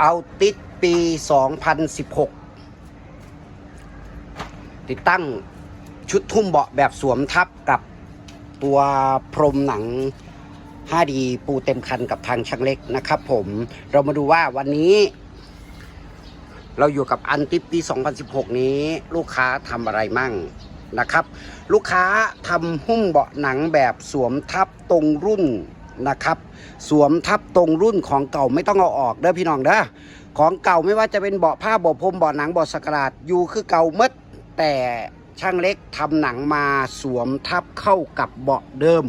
เอาติดปี 2016 ติดตั้งชุดทุ่มเบาะแบบสวมทับกับตัวพรมหนัง 5D ปูเต็มคันกับทางช่างเล็กนะครับผมเรามาดูว่าวันนี้ เราอยู่กับอันติปปี 2016 นี้ลูกค้าทำอะไรมั่งนะครับ ลูกค้าทำหุ้มเบาะหนังแบบสวมทับตรงรุ่น นะครับ สวมทับตรงรุ่นของเก่าไม่ต้องเอาออกเด้อพี่น้องเด้อของเก่าไม่ว่าจะเป็นเบาะผ้าเบาะพรมเบาะหนังเบาะสกราดอยู่คือเก่าหมดแต่ช่างเล็กทำหนังมาสวมทับเข้ากับเบาะเดิม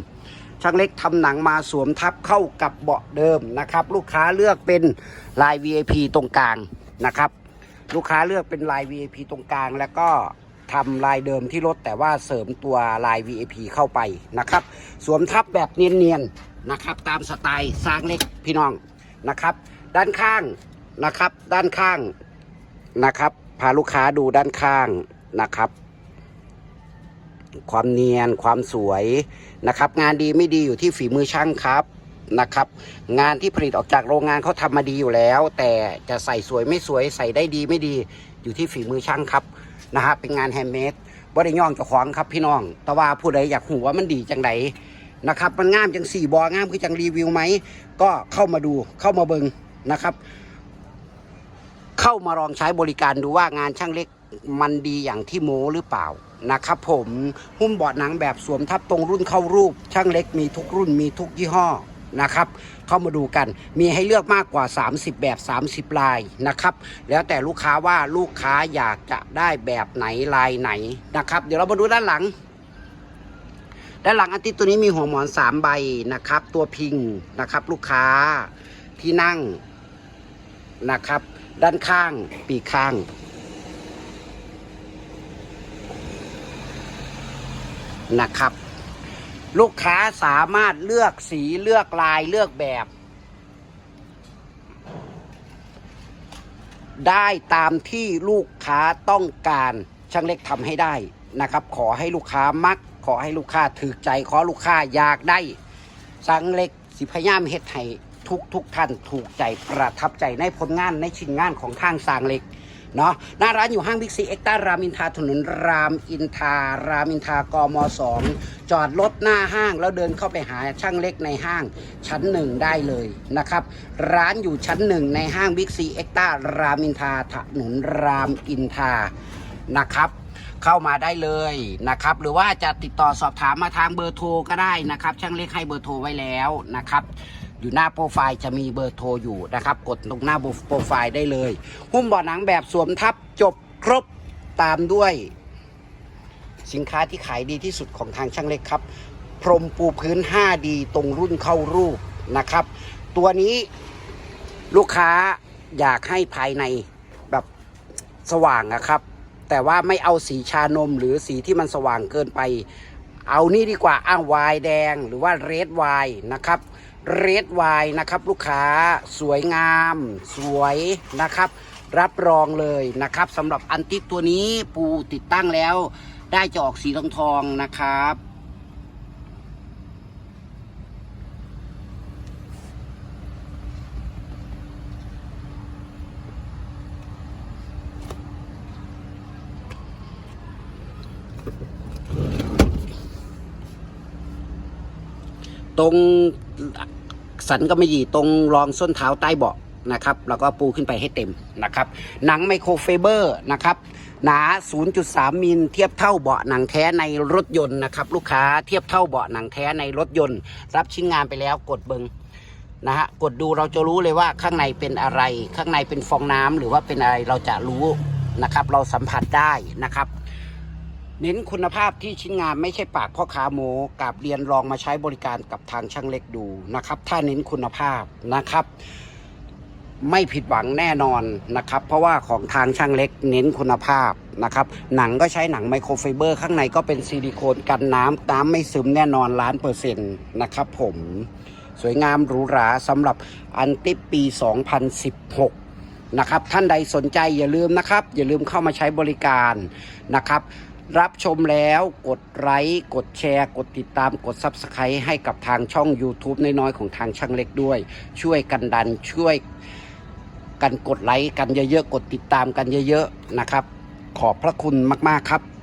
ช่างเล็กทำหนังมาสวมทับเข้ากับเบาะเดิมนะครับ ลูกค้าเลือกเป็นลาย VIP ตรงกลางนะครับ ลูกค้าเลือกเป็นลาย VIP ตรงกลางแล้วก็ทำลายเดิมที่รถแต่ว่าเสริมตัวลาย VIP เข้าไปนะครับ สวมทับแบบเนียนๆ นะครับ ตามสไตล์สร้างเล็กพี่น้องนะครับ ด้านข้างนะครับ ด้านข้างนะครับ พาลูกค้าดูด้านข้างนะครับ ความเนียนความสวยนะครับ งานดีไม่ดีอยู่ที่ฝีมือช่างครับนะครับ งานที่ผลิตออกจากโรงงานเขาทำมาดีอยู่แล้ว แต่จะใส่สวยไม่สวยใส่ได้ดีไม่ดีอยู่ที่ฝีมือช่างครับนะฮะเป็นงานแฮนเมดบ่ได้ย่องเจ้าของครับพี่น้อง แต่ว่าผู้ใดอยากหูว่ามันดีจังได นะครับ มันงามจังสี่บองามคือจังรีวิวไหม ก็เข้ามาดูเข้ามาเบิงนะครับ เข้ามาลองใช้บริการดูว่างานช่างเล็กมันดีอย่างที่โมหรือเปล่านะครับผมหุ้มเบาะหนังแบบสวมทับตรงรุ่นเข้ารูป ช่างเล็กมีทุกรุ่นมีทุกยี่ห้อนะครับ เข้ามาดูกันมีให้เลือกมากกว่า 30 แบบ 30 ลายนะครับ แล้วแต่ลูกค้าว่าลูกค้าอยากจะได้แบบไหนลายไหนนะครับ เดี๋ยวเรามาดูด้านหลัง ด้านหลังอันติตัวนี้มีหัวหมอน3ใบนะครับ ตัวพิงนะครับ ลูกค้าที่นั่งนะครับ ด้านข้างปีข้าง นะครับ ลูกค้าสามารถเลือกสีเลือกลายเลือกแบบ ได้ตามที่ลูกค้าต้องการช่างเล็กทำให้ได้นะครับ ขอให้ลูกค้ามัก ขอให้ลูกค้าถือใจขอลูกค้าอยากได้ช่างเล็กสิพยามเฮ็ดให้ทุกทุกท่านถูกใจประทับใจในผลงานในชิ้นงานของทางสร้างเล็กเนาะหน้าร้านอยู่ห้างบิ๊กซีเอ็กต้ารามอินทราถนนรามอินทารามอินทากมสองจอดรถหน้าห้างแล้วเดินเข้าไปหาช่างเล็กในห้างชั้นหนึ่งได้เลยนะครับ ร้านอยู่ชั้นหนึ่งในห้างบิ๊กซีเอ็กต้ารามอินทราถนนรามอินทรานะครับ เข้ามาได้เลยนะครับ หรือว่าจะติดต่อสอบถามมาทางเบอร์โทรก็ได้นะครับ ช่างเล็กให้เบอร์โทรไว้แล้วนะครับ อยู่หน้าโปรไฟล์จะมีเบอร์โทรอยู่นะครับ กดตรงหน้าโปรไฟล์ได้เลย หุ้มเบาะหนังแบบสวมทับจบครบตามด้วย สินค้าที่ขายดีที่สุดของทางช่างเล็กครับ พรมปูพื้น 5D ตรงรุ่นเข้ารูปนะครับ ตัวนี้ลูกค้าอยากให้ภายในแบบสว่างนะครับ แต่ว่าไม่เอาสีชานมหรือสีที่มันสว่างเกินไป เอานี่ดีกว่าอ้างวายแดงหรือว่าเรดวายนะครับเรดวายนะครับลูกค้าสวยงาม สวยนะครับ รับรองเลยนะครับสำหรับอันติกตัวนี้ปูติดตั้งแล้ว ได้จะออกสีทองทองนะครับ ตรงสันก็ไม่ดีตรงรองส้นเท้าใต้เบาะนะครับแล้วก็ปูขึ้นไปให้เต็มนะครับ หนังไมโครไฟเบอร์นะครับหนา 0.3 มิลเทียบเท่าเบาะหนังแท้ในรถยนต์นะครับลูกค้าเทียบเท่าเบาะหนังแท้ในรถยนต์ รับชิ้นงานไปแล้วกดเบิงนะฮะกดดูเราจะรู้เลยว่าข้างในเป็นอะไร ข้างในเป็นฟองน้ำหรือว่าเป็นอะไรเราจะรู้นะครับ เราสัมผัสได้นะครับ เน้นคุณภาพที่ชิ้นงานไม่ใช่ปากพ่อค้าโมกับเรียนลองมาใช้บริการกับทางช่างเล็กดูนะครับ ถ้าเน้นคุณภาพนะครับ ไม่ผิดหวังแน่นอนนะครับ เพราะว่าของทางช่างเล็กเน้นคุณภาพนะครับ หนังก็ใช้หนังไมโครไฟเบอร์ ข้างในก็เป็นซิลิโคนกันน้ำน้ำไม่ซึมแน่นอนล้านเปอร์เซ็นต์นะครับผมสวยงามหรูหราสำหรับอันติปปี 2016นะครับท่านใดสนใจอย่าลืมนะครับ อย่าลืมเข้ามาใช้บริการนะครับ รับชมแล้วกดไลค์กดแชร์ กดติดตามกด Subscribe ให้กับทางช่อง YouTube น้อยๆของทางช่างเล็กด้วย ช่วยกันดันช่วยกันกดไลค์กันเยอะๆ กดติดตามกันเยอะๆนะครับ ขอบพระคุณมากๆครับ